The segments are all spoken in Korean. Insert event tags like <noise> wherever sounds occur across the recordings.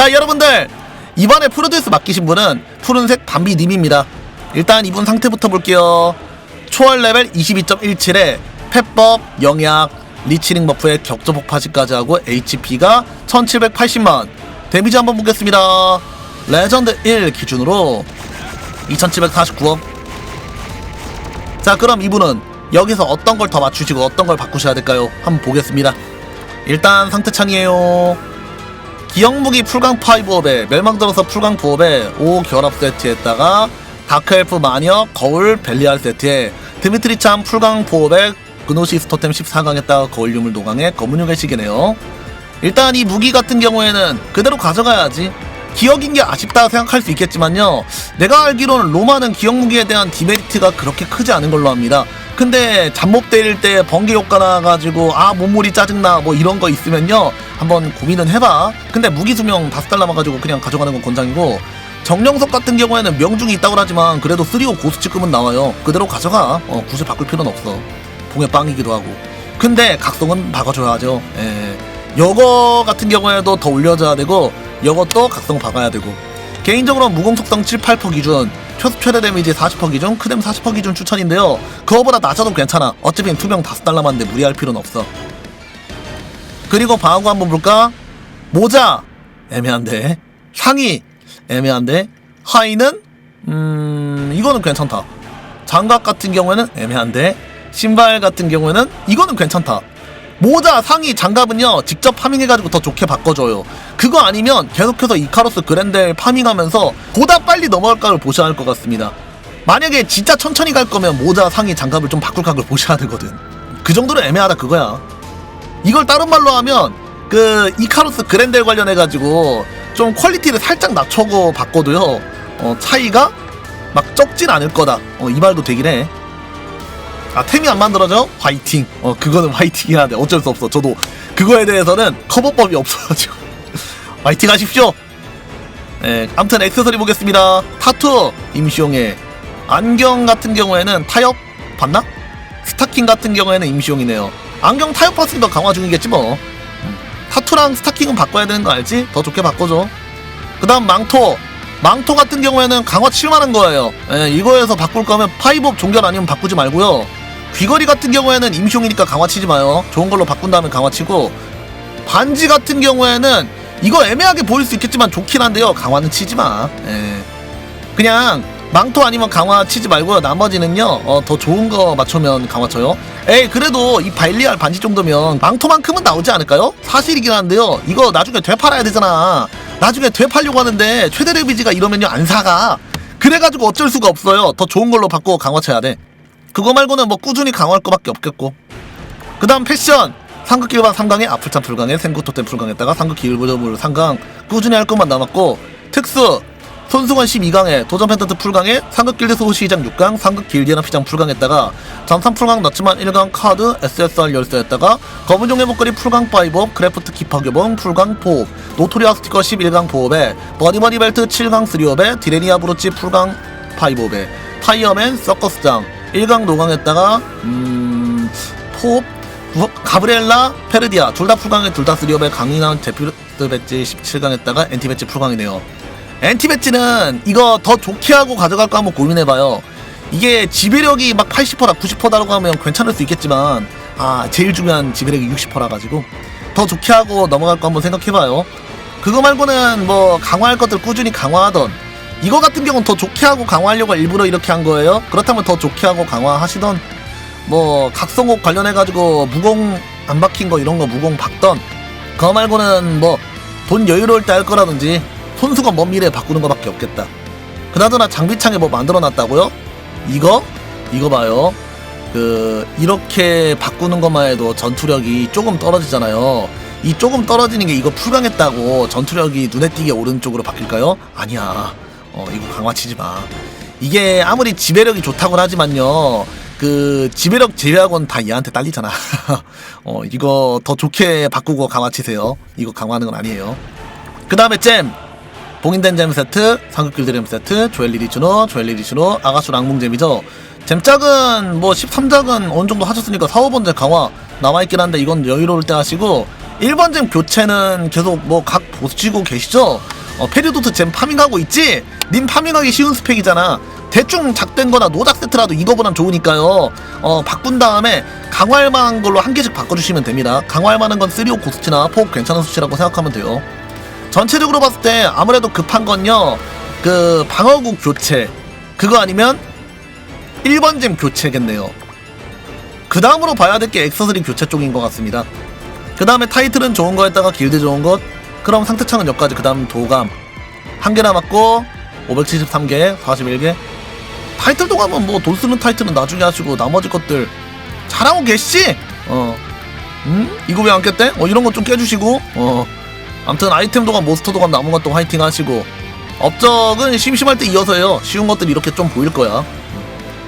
자 여러분들. 이번에 프로듀스 맡기신 분은 푸른색 밤비님입니다. 일단 이분 상태부터 볼게요. 초월 레벨 22.17에 펫법, 영약, 리치닝 버프에 격조 폭파시까지 하고 HP가 1780만. 데미지 한번 보겠습니다. 레전드 1 기준으로 2749억. 자 그럼 이분은 여기서 어떤 걸 더 맞추시고 어떤 걸 바꾸셔야 될까요? 한번 보겠습니다. 일단 상태 창이에요 기영무기 풀강 파이브업에 멸망 들어서 풀강 부업에 5 결합 세트에다가 다크엘프 마녀 거울 벨리알 세트에 드미트리참 풀강 부업에 그노시스 토템 14강에다가 거울 유물 노강에 검은 유의 시계네요. 일단 이 무기 같은 경우에는 그대로 가져가야지. 기억인 게 아쉽다 생각할 수 있겠지만요. 내가 알기로는 로마는 기억 무기에 대한 디메리트가 그렇게 크지 않은 걸로 합니다 근데 잡몹 때릴 때 번개 효과 나가지고 아 몸물이 짜증나 뭐 이런 거 있으면요. 한번 고민은 해봐. 근데 무기 수명 다섯 달 남아가지고 그냥 가져가는 건 권장이고 정령석 같은 경우에는 명중이 있다고 하지만 그래도 3호 고수치급은 나와요. 그대로 가져가. 어, 굳이 바꿀 필요는 없어. 봉의 빵이기도 하고. 근데 각성은 박아줘야죠. 예. 여거 같은 경우에도 더 올려줘야 되고 여것도 각성 박아야 되고. 개인적으로 무공 속성 7, 8% 기준 최, 최대 데미지 40% 기준? 크뎀 40% 기준 추천인데요. 그거보다 낮아도 괜찮아. 어차피 투명 다섯 달 남았는데 무리할 필요는 없어. 그리고 방어구 한번 볼까? 모자! 애매한데. 상의 애매한데. 하의는? 음 이거는 괜찮다. 장갑 같은 경우에는 애매한데. 신발 같은 경우에는 이거는 괜찮다 모자 상의 장갑은요 직접 파밍해가지고 더 좋게 바꿔줘요. 그거 아니면 계속해서 이카로스 그랜델 파밍하면서 보다 빨리 넘어갈까를 보셔야 할 것 같습니다. 만약에 진짜 천천히 갈 거면 모자 상의 장갑을 좀 바꿀 각을 <laughs> 보셔야 되거든. 그 정도로 애매하다 그거야. 이걸 다른 말로 하면 그 이카로스 그랜델 관련해가지고 좀 퀄리티를 살짝 낮춰고 바꿔도요 어, 차이가 막 적진 않을 거다. 어, 이 말도 되긴 해 아, 템이 안 만들어져? 화이팅. 어, 그거는 화이팅이야 돼. 어쩔 수 없어. 저도 그거에 대해서는 커버법이 없어가지고. <laughs> 화이팅 하십시오! 예, 아무튼 액세서리 보겠습니다. 타투, 임시용에. 안경 같은 경우에는 타협? 봤나? 스타킹 같은 경우에는 임시용이네요. 안경 타협 봤으니까 강화 중이겠지 뭐. 음, 타투랑 스타킹은 바꿔야 되는 거 알지? 더 좋게 바꿔줘. 그 다음 망토. 망토 같은 경우에는 강화 7만한 거예요. 예, 이거에서 바꿀 거면 파이법 종결 아니면 바꾸지 말고요. 귀걸이 같은 경우에는 임시용이니까 강화 치지 마요. 좋은 걸로 바꾼 다음에 강화 치고 반지 같은 경우에는 이거 애매하게 보일 수 있겠지만 좋긴 한데요. 강화는 치지 마. 예. 그냥 망토 아니면 강화 치지 말고요. 나머지는요. 어, 더 좋은 거 맞추면 강화 쳐요. 에이 그래도 이 바일리알 반지 정도면 망토만큼은 나오지 않을까요? 사실이긴 한데요. 이거 나중에 되팔아야 되잖아. 나중에 되팔려고 하는데 최대 데미지가 이러면요 안 사가. 그래가지고 어쩔 수가 없어요. 더 좋은 걸로 바꾸고 강화 쳐야 돼. 그거 말고는 뭐 꾸준히 강화할 거밖에 없겠고. 그 다음 패션. 상극 길반 3강에 아플참 불강에 생구토템 불강에다가 상극 길보점을 3강 꾸준히 할 것만 남았고 특수. 손수건 12강에 도전 펜턴트 풀강에 상극 길드 소호 시장 6강 상극 길디나 피장 풀강에다가 전산 풀강 넣지만 1강 카드 SSR 열쇠에다가 검은종의 목걸이 풀강 파이법 크래프트 기파교봉 풀강 포업 노토리아 스티커 11강 포업에 버디버디 벨트 7강 3업에 디레니아 브로치 풀강 파이법에 타이어맨 서커스장 1강 노강에다가 음... 포업 가브리엘라 페르디아. 둘 다 풀강에 둘다 3업에 강인한 제피르 배지 17강에다가 엔티 배지 풀강이네요. 엔티 배지는 이거 더 좋게 하고 가져갈까 한번 고민해봐요. 이게 지배력이 막 80%다 90%다라고 하면 괜찮을 수 있겠지만 아 제일 중요한 지배력이 60%라 가지고. 더 좋게 하고 넘어갈 거 한번 생각해봐요. 그거 말고는 뭐 강화할 것들 꾸준히 강화하던 이거 같은 경우는 더 좋게 하고 강화하려고 일부러 이렇게 한 거예요 그렇다면 더 좋게 하고 강화하시던 뭐 각성옥 관련해가지고 무공 안 박힌 거 이런 거 무공 박던 그거 말고는 뭐 돈 여유로울 때 할 거라든지 손수건 먼 미래에 바꾸는 거밖에 없겠다 그나저나 장비창에 뭐 만들어 놨다고요? 이거? 이거 봐요 그 이렇게 바꾸는 것만 해도 전투력이 조금 떨어지잖아요 이 조금 떨어지는 게 이거 풀강했다고 전투력이 눈에 띄게 오른쪽으로 바뀔까요? 아니야 어 이거 강화치지 마. 이게 아무리 지배력이 좋다고 하지만요. 그 지배력 제외하고는 다 얘한테 딸리잖아. <laughs> 어 이거 더 좋게 바꾸고 강화치세요. 이거 강화하는 건 아니에요. 그 다음에 잼! 봉인된 잼 세트 상극길드램 세트 조엘리 리주노 조엘리 리주노 아가수 랑몽잼이죠. 잼짝은 뭐 13작은 어느 정도 하셨으니까 4, 5번째 강화 남아있긴 한데 이건 여유로울 때 하시고 1번 잼 교체는 계속 뭐 각 보시고 계시죠? 어, 페리도트 잼 파밍하고 있지? 님 파밍하기 쉬운 스펙이잖아. 대충 작된 거나 노작 세트라도 이거보단 좋으니까요. 어, 바꾼 다음에 강화할 만한 걸로 한 개씩 바꿔주시면 됩니다. 강화할 만한 건 3호 고스트나 폭 괜찮은 수치라고 생각하면 돼요. 전체적으로 봤을 때 아무래도 급한 건요. 그 방어구 교체. 그거 아니면 1번 잼 교체겠네요. 그 다음으로 봐야 될 게 엑서스리 교체 쪽인 것 같습니다. 그 다음에 타이틀은 좋은 거에다가 길드 좋은 것. 그럼 상태창은 여기까지. 그 다음 도감. 한 개 남았고 573개, 41개. 타이틀 도감은 뭐 돈 쓰는 타이틀은 나중에 하시고 나머지 것들 잘하고 계시지? 어. 음? 이거 왜 안 깼대? 어 이런 거좀 깨주시고. 어. 아무튼 아이템 도감, 몬스터 도감 남은 것도 화이팅 하시고. 업적은 심심할 때 이어서요. 쉬운 것들이 이렇게 좀 보일 거야.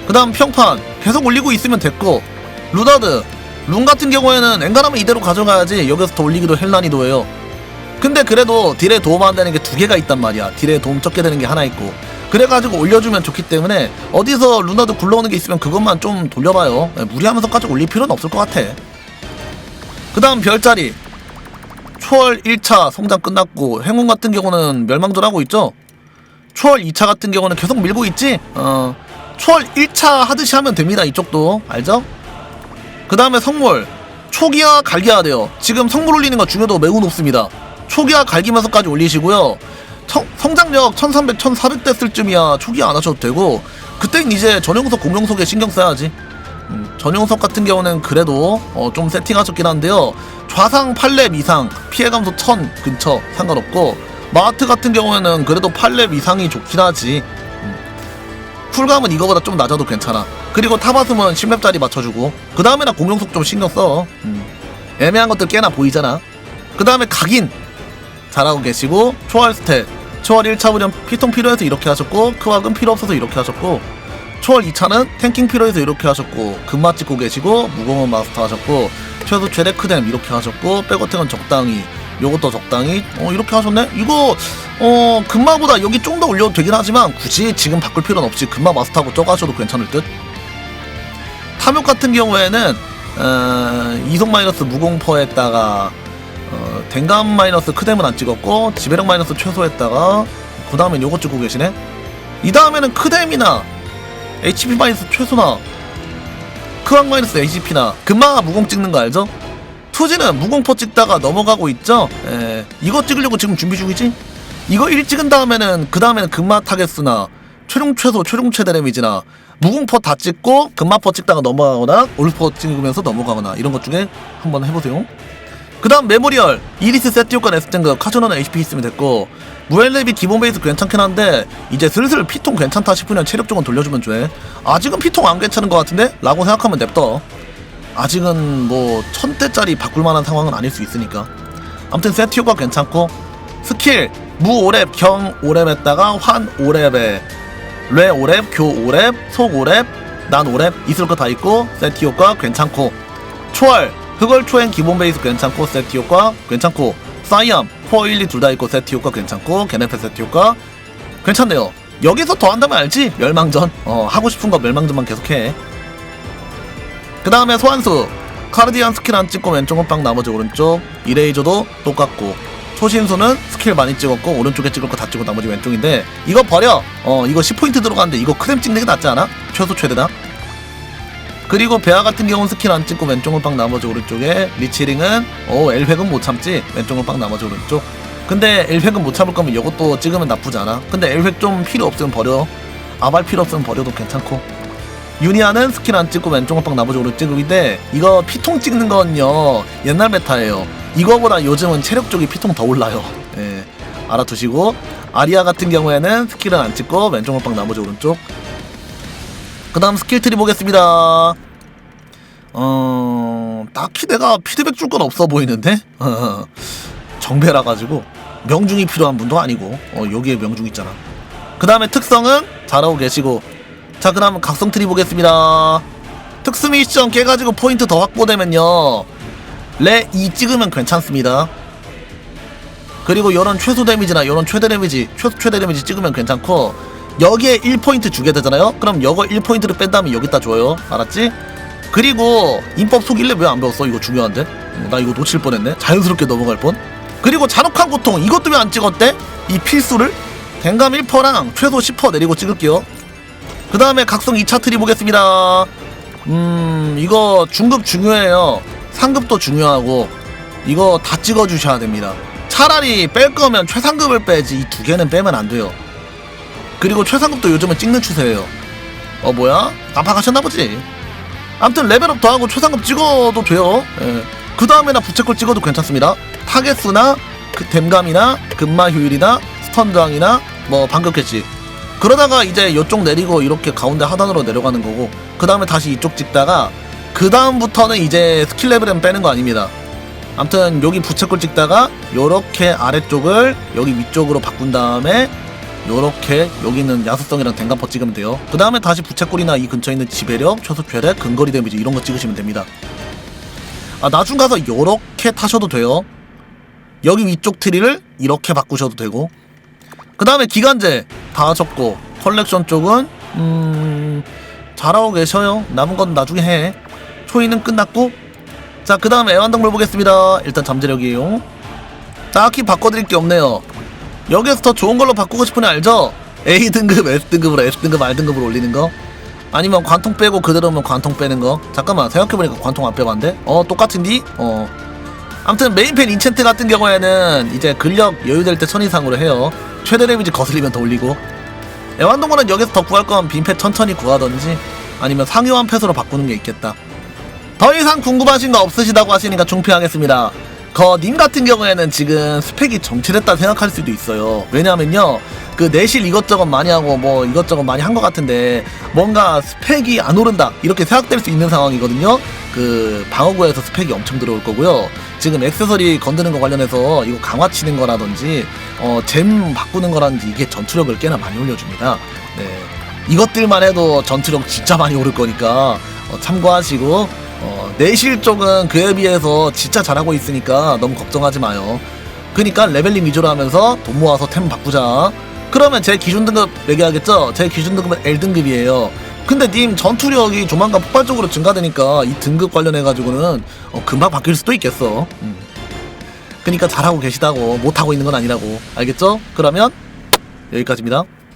그 다음 평판 계속 올리고 있으면 됐고 루다드 룬 같은 경우에는 엔간하면 이대로 가져가야지 여기서 더 올리기도 헬난이도예요 근데 그래도 딜에 도움 안 되는 게 두 개가 있단 말이야. 딜에 도움 적게 되는 게 하나 있고. 그래가지고 올려주면 좋기 때문에 어디서 루나드 굴러오는 게 있으면 그것만 좀 돌려봐요. 예, 무리하면서까지 올릴 필요는 없을 것 같아. 그 다음 별자리. 초월 1차 성장 끝났고 행운 같은 경우는 멸망전 하고 있죠? 초월 2차 같은 경우는 계속 밀고 있지? 어 초월 1차 하듯이 하면 됩니다 이쪽도. 알죠? 그 다음에 성물. 초기화 갈기해야 돼요. 지금 성물 올리는 거 중요도 매우 높습니다 초기화 갈기면서까지 올리시고요 성, 성장력 1300, 1400 됐을 쯤이야 초기화 안 하셔도 되고 그땐 이제 전용석 공룡석에 신경 써야지 음, 전용석 같은 경우는 그래도 어, 좀 세팅하셨긴 한데요 좌상 8렙 이상 피해 감소 1000 근처 상관없고 마하트 같은 경우에는 그래도 8렙 이상이 좋긴 하지 쿨감은 이거보다 좀 낮아도 괜찮아. 그리고 타바스은 10렙짜리 맞춰주고 그 다음에나 공룡속 좀 신경 써. 음. 애매한 것들 꽤나 보이잖아. 그 다음에 각인 잘하고 계시고 초월 스탯 초월 1차 부련 피통 필요해서 이렇게 하셨고 크왁은 필요 없어서 이렇게 하셨고 초월 2차는 탱킹 필요해서 이렇게 하셨고 금마 찍고 계시고 무공은 마스터 하셨고 최소 최대 크뎀 이렇게 하셨고 백어택은 적당히 요것도 적당히 어 이렇게 하셨네? 이거 어 금마보다 여기 좀 더 올려도 되긴 하지만 굳이 지금 바꿀 필요는 없이 금마 마스터하고 하셔도 괜찮을 듯? 탐욕 같은 경우에는 어, 이속 마이너스 무공퍼에다가 어, 댕감 마이너스 크뎀은 안 찍었고 지배력 마이너스 최소했다가 그 다음엔 요것 찍고 계시네 이 다음에는 크뎀이나 HP 마이너스 최소나 크왕 마이너스 HP나 금마가 무공 찍는 거 알죠? 투지는 무공포 찍다가 넘어가고 있죠? 에, 이거 찍으려고 지금 준비 중이지? 이거 1 찍은 다음에는 그 다음에는 금마 타겟수나 최종 최소 최종 최대 데미지나 무공포 다 찍고 금마포 찍다가 넘어가거나 올포 찍으면서 넘어가거나 이런 것 중에 한번 해보세요. 그 다음 메모리얼 이리스 냈을 땐그 카조너는 HP 있으면 됐고 무엘렙이 기본 베이스 괜찮긴 한데 이제 슬슬 피통 괜찮다 싶으면 체력 쪽은 돌려주면 돼. 아직은 피통 안 괜찮은 것 같은데? 라고 생각하면 냅둬. 아직은 뭐 천대짜리 바꿀 만한 상황은 아닐 수 있으니까. 아무튼 효과 괜찮고 스킬 무 5렙 경 5렙 했다가 환 5렙에 레 5렙 교 5렙 속 5렙 난 5렙 있을 거 다 있고 효과 괜찮고. 초월 흑월 초엔 기본 베이스 괜찮고 세트 효과 괜찮고 사이암 코어 1, 2 둘 다 있고 세트 효과 괜찮고 게네페 세트 효과 괜찮네요. 여기서 더 한다면 알지? 멸망전. 어 하고 싶은 거 멸망전만 계속해. 그 다음에 소환수. 카르디안 스킬 안 찍고 왼쪽 호빵 나머지 오른쪽. 이레이저도 똑같고. 초신수는 스킬 많이 찍었고 오른쪽에 찍을 거다 찍고 나머지 왼쪽인데 이거 버려. 어 이거 10포인트 들어가는데 이거 크렘 찍는 게 낫지 않아? 최소 최대다 그리고 베아 같은 경우는 스킬 안 찍고 왼쪽 호빵 나머지 오른쪽에 리치링은 오 엘획은 못 참지? 왼쪽 호빵 나머지 오른쪽. 근데 엘획은 못 참을 거면 이것도 찍으면 나쁘지 않아. 근데 엘획 좀 필요 없으면 버려. 아발 필요 없으면 버려도 괜찮고. 유니아는 스킬 안 찍고 왼쪽 호빵 나머지 오른쪽 찍는데 이거 피통 찍는 건요 옛날 메타예요. 이거보다 요즘은 체력 쪽이 피통 더 올라요. 예 알아두시고. 아리아 같은 경우에는 스킬은 안 찍고 왼쪽 호빵 나머지 오른쪽 그 다음 스킬 트리 보겠습니다. 어 딱히 내가 피드백 줄 건 없어 보이는데? <laughs> 정배라 가지고 명중이 필요한 분도 아니고 어 여기에 명중 있잖아. 그 다음에 특성은 잘하고 계시고. 자 그럼 각성 트리 보겠습니다. 특수 미션 깨가지고 포인트 더 확보되면요. 레 2 찍으면 괜찮습니다. 그리고 요런 최소 데미지나 요런 최대 데미지 최소 최대 데미지 찍으면 괜찮고 여기에 1포인트 주게 되잖아요? 그럼 요거 1포인트를 뺀 다음에 여기다 줘요. 알았지? 그리고 인법 속일래? 왜 안 배웠어? 이거 중요한데? 어, 나 이거 놓칠 뻔했네. 자연스럽게 넘어갈 뻔. 그리고 잔혹한 고통 이것도 왜 안 찍었대? 이 필수를? 댕감 1퍼랑 최소 10퍼 내리고 찍을게요. 그 다음에 각성 2차 트리 보겠습니다. 음 이거 중급 중요해요. 상급도 중요하고 이거 다 찍어주셔야 됩니다. 차라리 뺄 거면 최상급을 빼지 이 두 개는 빼면 안 돼요 그리고 최상급도 요즘은 찍는 추세예요. 어 뭐야? 깜빡하셨나 보지? 아무튼 레벨업 더하고 최상급 찍어도 돼요. 예. 그 다음에나 부채꼴 찍어도 괜찮습니다. 타겟수나 그 댐감이나 근마 효율이나 스턴 저항이나 뭐 방금 캐치 그러다가 이제 이쪽 내리고 이렇게 가운데 하단으로 내려가는 거고 그 다음에 다시 이쪽 찍다가 그 다음부터는 이제 스킬 레벨은 빼는 거 아닙니다. 아무튼 여기 부채꼴 찍다가 요렇게 아래쪽을 여기 위쪽으로 바꾼 다음에 요렇게 여기는 야수성이랑 댕감퍼 찍으면 돼요. 그 다음에 다시 부채꼴이나 이 근처에 있는 지배력, 초속 괴력, 근거리 데미지 이런 거 찍으시면 됩니다. 아 나중 가서 요렇게 타셔도 돼요. 여기 위쪽 트리를 이렇게 바꾸셔도 되고. 그 다음에 기간제 다 하셨고 컬렉션 쪽은 음 잘하고 계셔요. 남은 건 나중에 해. 초이는 끝났고. 자 그 다음에 애완동물 보겠습니다. 일단 잠재력이에요. 딱히 바꿔드릴 게 없네요 여기서 더 좋은 걸로 바꾸고 애 알죠? A 등급, S 등급으로 S 등급, R 등급으로 올리는 거? 아니면 관통 빼고 그대로면 관통 빼는 거? 잠깐만 생각해보니까 관통 안 빼봤는데? 어 똑같은디? 어. 아무튼 메인펜 인챈트 같은 경우에는 이제 근력 여유될 때1000 이상으로 해요. 최대 데미지 거슬리면 더 올리고. 애완동물은 여기서 더 구할 건 빈패 천천히 구하던지 아니면 상요한 펫으로 바꾸는 게 있겠다. 더 이상 궁금하신 거 없으시다고 하시니까 중피하겠습니다 거님 같은 경우에는 지금 스펙이 정체됐다 생각할 수도 있어요. 왜냐면요 그 내실 이것저것 많이 하고 뭐 이것저것 많이 한 것 같은데 뭔가 스펙이 안 오른다 이렇게 생각될 수 있는 상황이거든요. 그 방어구에서 스펙이 엄청 들어올 거고요. 지금 액세서리 건드는 거 관련해서 이거 강화 치는 거라든지 어 잼 바꾸는 거라든지 이게 전투력을 꽤나 많이 올려줍니다. 네. 이것들만 해도 전투력 진짜 많이 오를 거니까 어, 참고하시고. 어, 내실 쪽은 그에 비해서 진짜 잘하고 있으니까 너무 걱정하지 마요. 그니까 레벨링 위주로 하면서 돈 모아서 템 바꾸자. 그러면 제 기준 등급 매겨야겠죠? 제 기준 등급은 L 등급이에요. 근데 님 전투력이 조만간 폭발적으로 증가되니까 이 등급 관련해가지고는 어, 금방 바뀔 수도 있겠어. 음. 그니까 잘하고 계시다고 못하고 있는 건 아니라고. 알겠죠? 그러면 여기까지입니다.